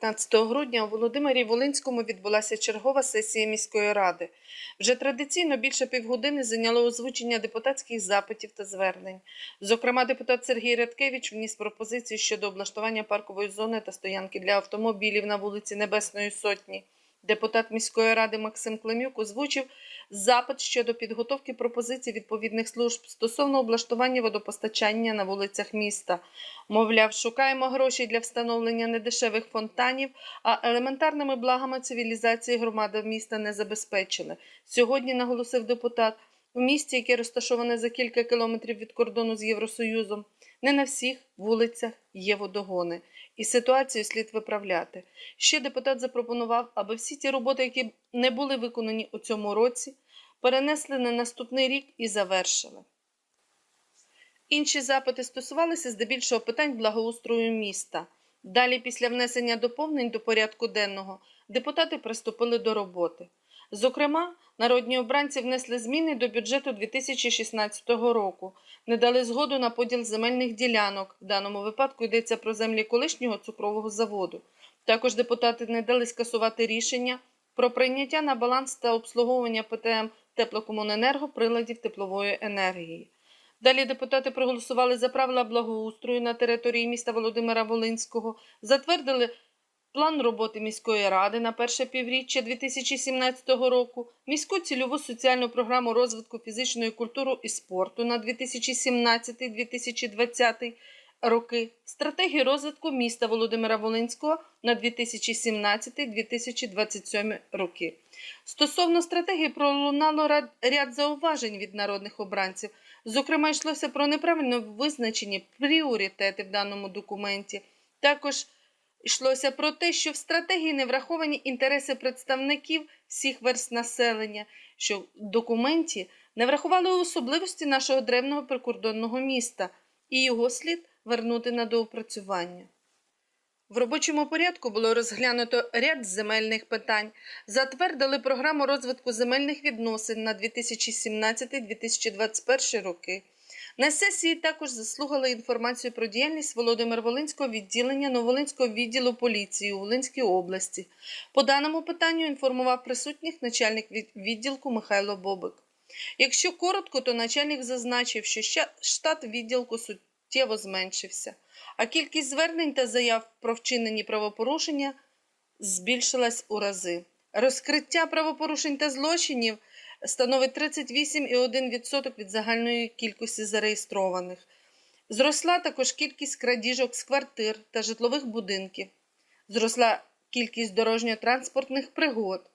15 грудня у Володимирі Волинському відбулася чергова сесія міської ради. Вже традиційно більше півгодини зайняло озвучення депутатських запитів та звернень. Зокрема, депутат Сергій Радкевич вніс пропозицію щодо облаштування паркової зони та стоянки для автомобілів на вулиці Небесної Сотні. Депутат міської ради Максим Клемюк озвучив запит щодо підготовки пропозицій відповідних служб стосовно облаштування водопостачання на вулицях міста. Мовляв, шукаємо гроші для встановлення недешевих фонтанів, а елементарними благами цивілізації громада міста не забезпечили. Сьогодні, наголосив депутат, у місті, яке розташоване за кілька кілометрів від кордону з Євросоюзом, не на всіх вулицях є водогони, і ситуацію слід виправляти. Ще депутат запропонував, аби всі ті роботи, які не були виконані у цьому році, перенесли на наступний рік і завершили. Інші запити стосувалися здебільшого питань благоустрою міста. Далі, після внесення доповнень до порядку денного, депутати приступили до роботи. Зокрема, народні обранці внесли зміни до бюджету 2016 року, не дали згоду на поділ земельних ділянок. В даному випадку йдеться про землі колишнього цукрового заводу. Також депутати не дали скасувати рішення про прийняття на баланс та обслуговування ПТМ теплокомуненерго приладів теплової енергії. Далі депутати проголосували за правила благоустрою на території міста Володимира Волинського, затвердили план роботи міської ради на перше півріччя 2017 року, міську цільову соціальну програму розвитку фізичної культури і спорту на 2017-2020 роки, стратегію розвитку міста Володимира Волинського на 2017-2027 роки. Стосовно стратегії пролунало ряд- зауважень від народних обранців. Зокрема, йшлося про неправильно визначені пріоритети в даному документі. Також йшлося про те, що в стратегії не враховані інтереси представників всіх верст населення, що в документі не врахували особливості нашого древнього прикордонного міста, і його слід вернути на доопрацювання. В робочому порядку було розглянуто ряд земельних питань, затвердили програму розвитку земельних відносин на 2017-2021 роки. На сесії також заслухали інформацію про діяльність Володимир Волинського відділення Новолинського відділу поліції у Волинській області. По даному питанню інформував присутніх начальник від- відділку Михайло Бобик. Якщо коротко, то начальник зазначив, що штат відділку суттєво зменшився, а кількість звернень та заяв про вчинені правопорушення збільшилась у рази. Розкриття правопорушень та злочинів становить 38,1% від загальної кількості зареєстрованих. Зросла також кількість крадіжок з квартир та житлових будинків. Зросла кількість дорожньо-транспортних пригод.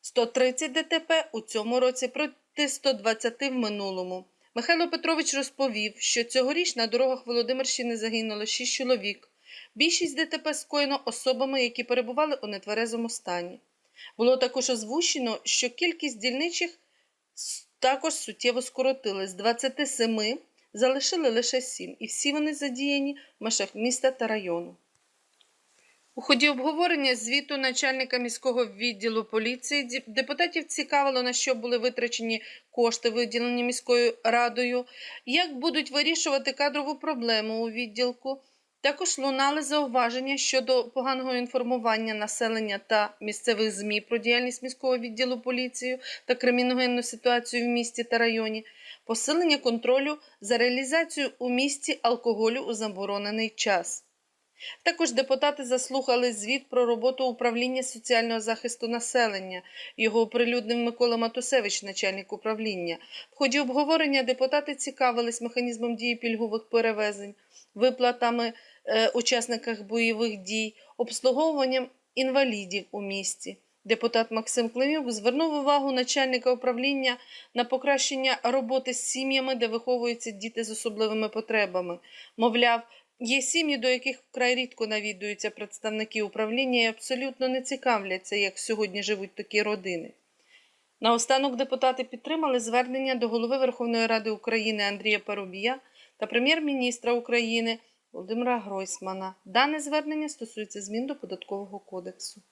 130 ДТП у цьому році проти 120 в минулому. Михайло Петрович розповів, що цьогоріч на дорогах Володимирщини загинуло 6 чоловік. Більшість ДТП скоєно особами, які перебували у нетверезому стані. Було також озвучено, що кількість дільничих також суттєво скоротилась з 27 залишили лише 7, і всі вони задіяні в межах міста та району. У ході обговорення звіту начальника міського відділу поліції депутатів цікавило, на що були витрачені кошти, виділені міською радою, як будуть вирішувати кадрову проблему у відділку. Також лунали зауваження щодо поганого інформування населення та місцевих ЗМІ про діяльність міського відділу поліції та криміногенну ситуацію в місті та районі, посилення контролю за реалізацією у місті алкоголю у заборонений час. Також депутати заслухали звіт про роботу управління соціального захисту населення. Його оприлюднив Микола Матусевич, начальник управління. В ході обговорення депутати цікавились механізмом дії пільгових перевезень, виплатами е, учасниках бойових дій, обслуговуванням інвалідів у місті. Депутат Максим Климюк звернув увагу начальника управління на покращення роботи з сім'ями, де виховуються діти з особливими потребами. Мовляв, Є сім'ї, до яких вкрай рідко навідуються представники управління і абсолютно не цікавляться, як сьогодні живуть такі родини. Наостанок депутати підтримали звернення до голови Верховної Ради України Андрія Парубія та прем'єр-міністра України Володимира Гройсмана. Дане звернення стосується змін до податкового кодексу.